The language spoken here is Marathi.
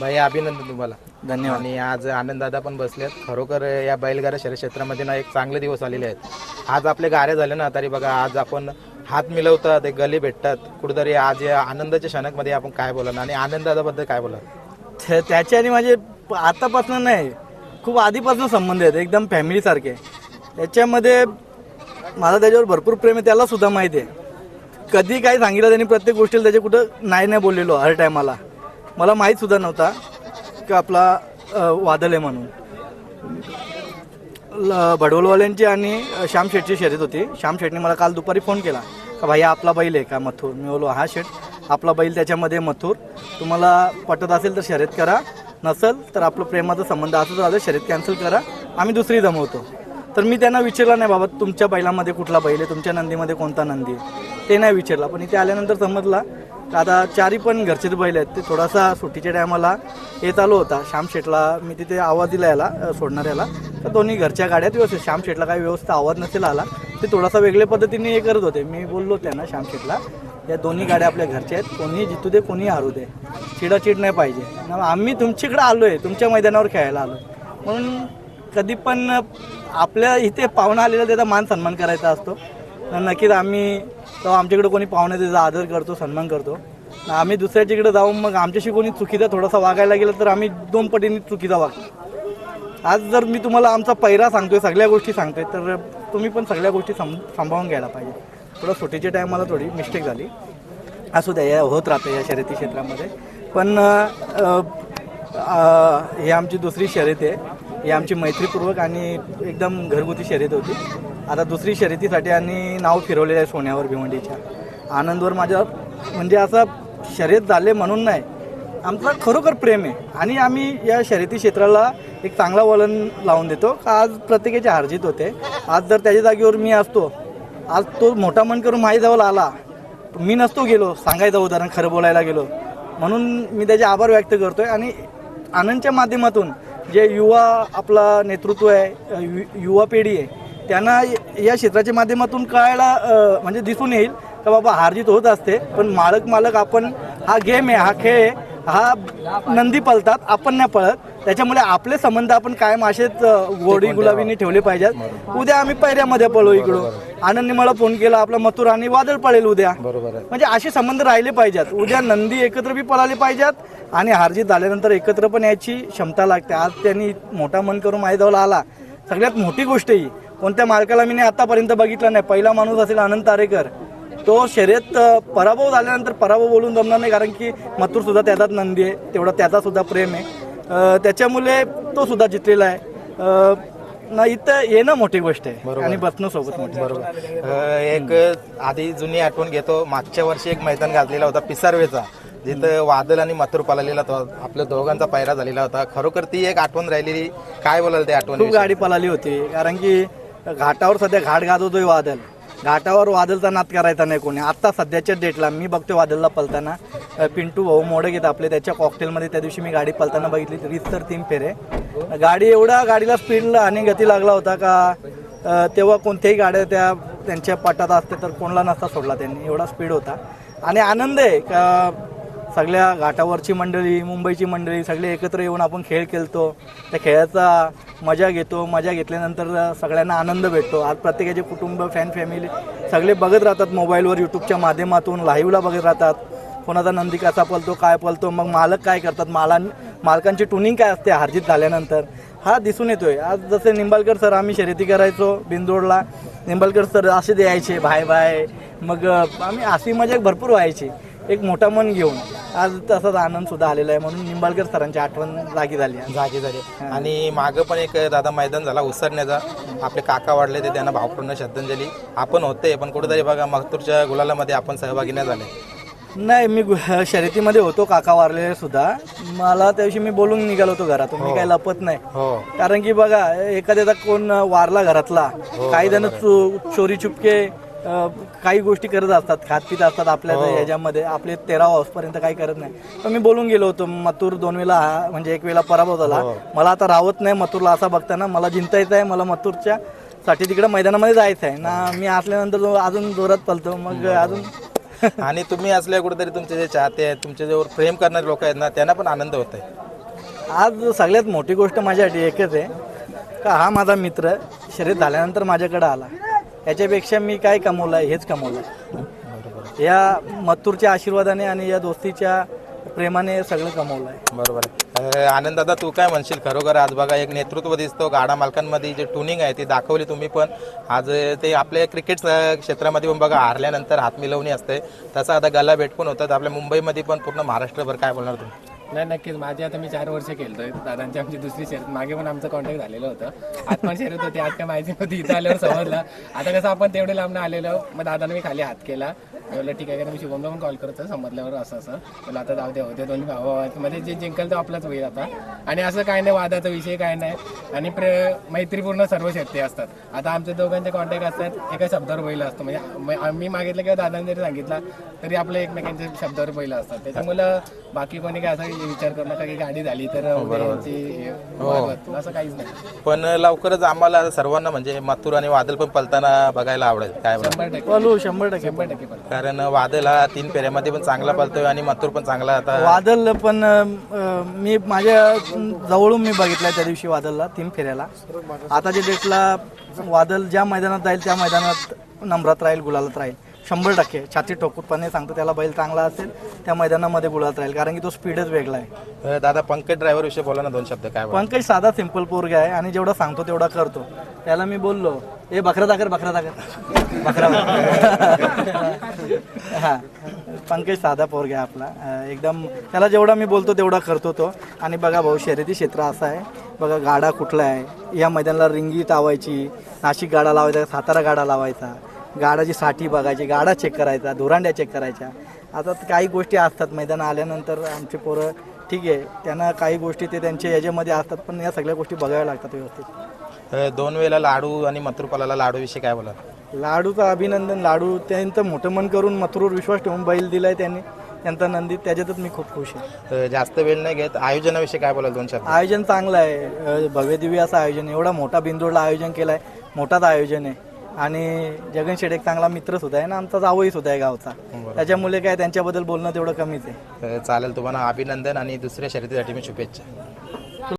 भाई अभिनंदन तुम्हाला. धन्यवाद. आणि आज आनंद दादा पण बसलेत. खरोखर या बैलगाडा शर्यत क्षेत्रामध्ये ना एक चांगले दिवस आलेले आहेत. आज आपले गारे झाले ना तरी बघा आज आपण हात मिळवतात एक गली भेटतात. कुठेतरी आज या आनंदाच्या क्षणकमध्ये आपण काय बोला आणि आनंद दादाबद्दल काय बोला त्या- त्याचे आणि माझे आतापासून नाही खूप आधीपासून संबंध आहेत एकदम फॅमिलीसारखे त्याच्यामध्ये माझा त्याच्यावर भरपूर प्रेम आहे त्याला सुद्धा माहिती आहे. कधी काय सांगितलं त्यांनी प्रत्येक गोष्टीला त्याच्या कुठं नाही नाही बोललेलो हर टायमाला मला माहीत सुद्धा नव्हता की आपला वादल आहे म्हणून. ल- भडवलवाल्यांची आणि श्याम शेठची शर्यत होती. श्याम शेठने मला काल दुपारी फोन केला का भाई आपला बैल आहे का मथुर? मी बोलो हा शेठ आपला बैल त्याच्यामध्ये मथुर. तुम्हाला पटत असेल तर शर्यत करा. नसेल तर आपलं प्रेमाचा संबंध असं झालं शर्यत कॅन्सल करा. आम्ही दुसरी जमवतो. तर मी त्यांना विचारलं नाही बाबा तुमच्या बैलामध्ये कुठला बैल आहे? तुमच्या नंदीमध्ये कोणता नंदी आहे? ते नाही विचारला. पण इथे आल्यानंतर समजला आता चारी पण घरचेच बैल आहेत. ते थोडासा सुट्टीच्या टायमाला येत आलो होता. श्याम शेटला मी तिथे आवाज दिला याला सोडणाऱ्याला. तर दोन्ही घरच्या गाड्यात व्यवस्थित. श्याम शेटला काही व्यवस्थित आवाज नसेल आला. ते थोडासा वेगळ्या पद्धतीने हे करत होते. मी बोललो त्यांना श्याम शेटला या दोन्ही गाड्या आपल्या घरच्या आहेत. कोणी जितू दे कोणी हारू दे. चिडाचिड नाही पाहिजे. आम्ही तुमच्याकडे आलो आहे तुमच्या मैदानावर खेळायला आलो म्हणून कधी पण आपल्या इथे पाहुणा आलेला त्याचा मान सन्मान करायचा असतो. नक्कीच आम्ही तो आमच्याकडे कोणी पाहुणे त्याचा आदर करतो सन्मान करतो. आम्ही दुसऱ्याच्याकडे जाऊन मग आमच्याशी कोणी चुकीचा थोडासा वागायला गेलं तर आम्ही दोन पटीने चुकीचा वागतो. आज जर मी तुम्हाला आमचा पैरा सांगतोय सगळ्या गोष्टी सांगतोय तर तुम्ही पण सगळ्या गोष्टी सम सांभाळून घ्यायला पाहिजे. थोडं सुटीच्या टायमाला थोडी मिस्टेक झाली. असू द्या या होत राहतं या शर्यती क्षेत्रामध्ये. पण ही आमची दुसरी शर्यत आहे. ही आमची मैत्रीपूर्वक आणि एकदम घरगुती शर्यत होती. आता दुसरी शर्यतीसाठी आणि नाव फिरवलेलं आहे सोन्यावर भिवंडीच्या. आनंदवर माझ्या म्हणजे असं शर्यत झाले म्हणून नाही. आमचं खरोखर प्रेम आहे. आणि आम्ही या शर्यती क्षेत्राला एक चांगला वलन लावून देतो. का आज प्रत्येकाचे हरजित होते. आज जर त्याच्या जागेवर मी असतो आज तो मोठा मन करून माझ्याजवळ आला मी नसतो गेलो सांगायचं उदाहरण खरं बोलायला गेलो. म्हणून मी त्याचे आभार व्यक्त करतोय. आणि आनंदच्या माध्यमातून जे युवा आपला नेतृत्व आहे यु- युवा पिढी आहे त्यांना या क्षेत्राच्या माध्यमातून कळायला म्हणजे दिसून येईल का बाबा हारजीत होत असते. पण मालक मालक आपण हा गेम आहे हा खेळ आहे हा नंदी पळतात आपण नाही पळत. त्याच्यामुळे आपले संबंध आपण कायम असेच गोडी गुलाबीने ठेवले पाहिजेत. उद्या आम्ही पैऱ्यामध्ये पळू इकडं आनंदने मला फोन केला आपला मथुर आणि वादळ पळेल उद्या. म्हणजे असे संबंध राहिले पाहिजेत. उद्या नंदी एकत्र बी पळाले पाहिजेत आणि हारजीत झाल्यानंतर एकत्र पण याची क्षमता लागते. आज त्यांनी मोठा मन करून माझ्याजवळ आला. सगळ्यात मोठी गोष्ट ही. कोणत्या मालकाला मी नाही आतापर्यंत बघितलं नाही. पहिला माणूस असेल आनंद तारेकर. तो शर्यत पराभव झाल्यानंतर पराभव बोलून जमणार नाही कारण की मथुर सुद्धा त्याचाच नंदी आहे. तेवढा त्याचा सुद्धा प्रेम आहे. त्याच्यामुळे तो सुद्धा जितलेला आहे. अ, ना इथं येणं मोठी गोष्ट आहे. आणि बसणं सोबत मोठी बरोबर. एक आधी जुनी आठवण घेतो. मागच्या वर्षी एक मैदान गाजलेला होता पिसारवेचा. जिथं वादल आणि मथुर पळालेला होता आपल्या दोघांचा पायरा झालेला होता. खरोखर ती एक आठवण राहिलेली. काय बोलाल त्या आठवणी खूप गाडी पळाली होती. कारण की घाटावर सध्या घाट गाजवतोय वादल. घाटावर वादलचा नाद करायचा नाही कोणी. आत्ता सध्याच्या डेटला मी बघतोय वादलला पलताना. पिंटू भाऊ मोडे घेत आपले त्याच्या कॉकटेलमध्ये त्या दिवशी मी गाडी पलताना बघितली. रीत तर तीन फेरे. गाडी एवढा गाडीला स्पीडला आणि गती लागला होता का तेव्हा कोणत्याही गाड्या त्या त्यांच्या पटात असते तर कोणाला नसता सोडला त्यांनी. एवढा स्पीड होता. आणि आनंद आहे का सगळ्या घाटावरची मंडळी मुंबईची मंडळी सगळे एकत्र येऊन आपण खेळ खेळतो. त्या खेळाचा मजा घेतो मजा घेतल्यानंतर सगळ्यांना आनंद भेटतो. आज प्रत्येकाचे कुटुंब फॅन फॅमिली सगळे बघत राहतात मोबाईलवर यूट्यूबच्या माध्यमातून लाईव्हला बघत राहतात. कोणाचा नंदी कसा पलतो काय पलतो मग मालक काय करतात माला मालकांची टुनिंग काय असते हार्जित झाल्यानंतर? हा दिसून येतोय. आज जसे निंबाळकर सर आम्ही शर्यती करायचो बिंदोडला निंबाळकर सर असे द्यायचे भाय भाय मग आम्ही अशी मजा भरपूर व्हायची. एक मोठा मन घेऊन. आज तसाच आनंद सुद्धा आलेला आहे म्हणून निंबाळकर सरांची आठवण जागी झाली आहे. जागे झाले आणि मागं पण एक दादा मैदान झाला उसरण्याचा. आपले काका वाढले ते त्यांना भावपूर्ण श्रद्धांजली. आपण होते पण कुठेतरी बघा मगतूरच्या गुलालामध्ये आपण सहभागी नाही झाले. नाही मी गु- शर्यतीमध्ये होतो काका वारलेले सुद्धा. मला त्या दिवशी मी बोलून निघालो होतो घरातून. मी काही लपत नाही. हो. कारण की बघा एखाद्याचा कोण वारला घरातला काही जण चो- चोरी चुपके काही गोष्टी करत असतात खात पित असतात आपल्या ह्याच्यामध्ये. आपले तेरा पर्यंत काही करत नाही. पण मी बोलून गेलो होतो मथुर दोन वेळा हा म्हणजे एक वेळा पराभव झाला मला आता राहत नाही मथुरला असा बघताना. मला जिंकता येत आहे मला मथुरच्या साठी तिकडे मैदानामध्ये जायचं आहे. ना मी असल्यानंतर अजून जोरात पलतो मग अजून आणि तुम्ही असल्या कुठेतरी तुमचे जे चाहते आहेत तुमचे जे प्रेम करणारे लोक आहेत ना त्यांना पण आनंद होत आहे. आज सगळ्यात मोठी गोष्ट माझ्यासाठी एकच आहे. का हा माझा मित्र शर्यत झाल्यानंतर माझ्याकडे आला. याच्यापेक्षा मी काय कमवलं आहे हेच कमवलं आहे. या मत्तूरच्या आशीर्वादाने आणि या दोस्तीच्या प्रेमाने सगळं कमवलं आहे. बरोबर आहे. आनंद दादा तू काय म्हणशील? खरोखर आज बघा एक नेतृत्व दिसतो गाडा मालकांमध्ये जे ट्युनिंग आहे ती दाखवली तुम्ही पण. आज ते आपल्या क्रिकेट क्षेत्रामध्ये पण बघा हारल्यानंतर हात मिळवणी असते. तसं आता गला भेट पण होतात आपल्या मुंबईमध्ये पण पूर्ण महाराष्ट्रभर काय बोलणार तुम्ही? नाही नक्कीच. माझी आता मी चार वर्ष खेळतोय. दादांची आमची दुसरी शर्यत. मागे पण आमचं कॉन्टॅक्ट झालेलं होतं. आज पण शर्यत होती. आज काय माहिती नव्हती इथं आल्यावर समजलं. आता कसं आपण तेवढे लांब आलेलो. मग दादाने मी खाली हात केला. बोललं ठीक आहे का मी शुभमला पण कॉल करतो समजल्यावर असं असं. बोला आता जाऊ द्या होते दोन्ही भावा मध्ये जे जिंकल तो आपलाच होईल आता. आणि असं काय नाही वादाचा विषय काय नाही. आणि प्रे मैत्रीपूर्ण सर्व शर्ती असतात. आता आमच्या दोघांचे कॉन्टॅक्ट असतात एका शब्दावर बैल असतो. म्हणजे म- मी मागितलं किंवा दादाने जरी सांगितलं तरी आपल्या एकमेकांच्या शब्दावर बैल असतात. त्याच्यामुळं बाकी कोणी काय असा विचार करू नका की गाडी झाली तर हे वागवत. असं काहीच नाही. पण लवकरच आम्हाला सर्वांना म्हणजे मथुर आणि वादल पण पलताना बघायला आवडेल. काय? शंभर टक्के. शंभर टक्के. शंभर टक्के पण कारण वादल हा तीन फेऱ्यामध्ये पण चांगला पलतोय आणि मथुर पण चांगला आता. वादल पण अं, मी माझ्या जवळून मी बघितलाय त्या दिवशी वादलला तीन फेऱ्याला. आताच्या डेटला वादल ज्या मैदानात जाईल त्या मैदानात नम्रात राहील गुलालात राहील. शंभर टक्के. छाती ठोकूतपणे सांगतो त्याला बैल चांगला असेल त्या मैदानामध्ये गुलालात राहील. कारण की तो स्पीडच वेगळा आहे. अ, दादा पंकज ड्रायव्हर विषयी बोला ना दोन शब्द काय? पंकज साधा सिंपल पोरगा आहे आणि जेवढा सांगतो तेवढा करतो. त्याला मी बोललो ए बकरा दाखर बकरा दाखर बकरा हा. पंकज साधा पोरगा आपला. एकदम त्याला जेवढा मी बोलतो तेवढा करतो तो. आणि बघा भाऊ शर्यती क्षेत्र असं आहे. बघा गाडा कुठला आहे? या मैदानाला रिंगी लावायची नाशिक गाडा लावायचा सातारा गाडा लावायचा. गाडाची साठी बघायची गाडा चेक करायचा धुरांड्या चेक करायच्या. आता काही गोष्टी असतात मैदान आल्यानंतर आमचे पोरं ठीक आहे. त्यांना काही गोष्टी ते त्यांच्या याच्यामध्ये असतात पण या सगळ्या गोष्टी बघाव्या लागतात व्यवस्थित. दोन वेळेला लाडू आणि मथुर पलाला लाडू विषयी काय बोला लाडूचं अभिनंदन लाडू त्यांचं मोठं मन करून मथुरवर विश्वास ठेवून बैल दिलाय त्यांनी त्यांचा नंदी त्याच्यातच मी खूप खुश आहे. जास्त वेळ नाही घेत. आयोजनाविषयी काय बोलाल दोन शब्द आयोजन चांगलं आहे. अं, भव्य दिव्य असं आयोजन आहे. एवढा मोठा बिंदूरला आयोजन केलं आहे मोठाच आयोजन आहे. आणि जगन शेठ एक चांगला मित्र सुद्धा आहे ना आमचा जावई सुद्धा आहे गावचा. त्याच्यामुळे काय त्यांच्याबद्दल बोलणं तेवढं कमीच आहे. चालेल. तुम्हाला अभिनंदन आणि दुसऱ्या शर्यतीसाठी मी शुभेच्छा.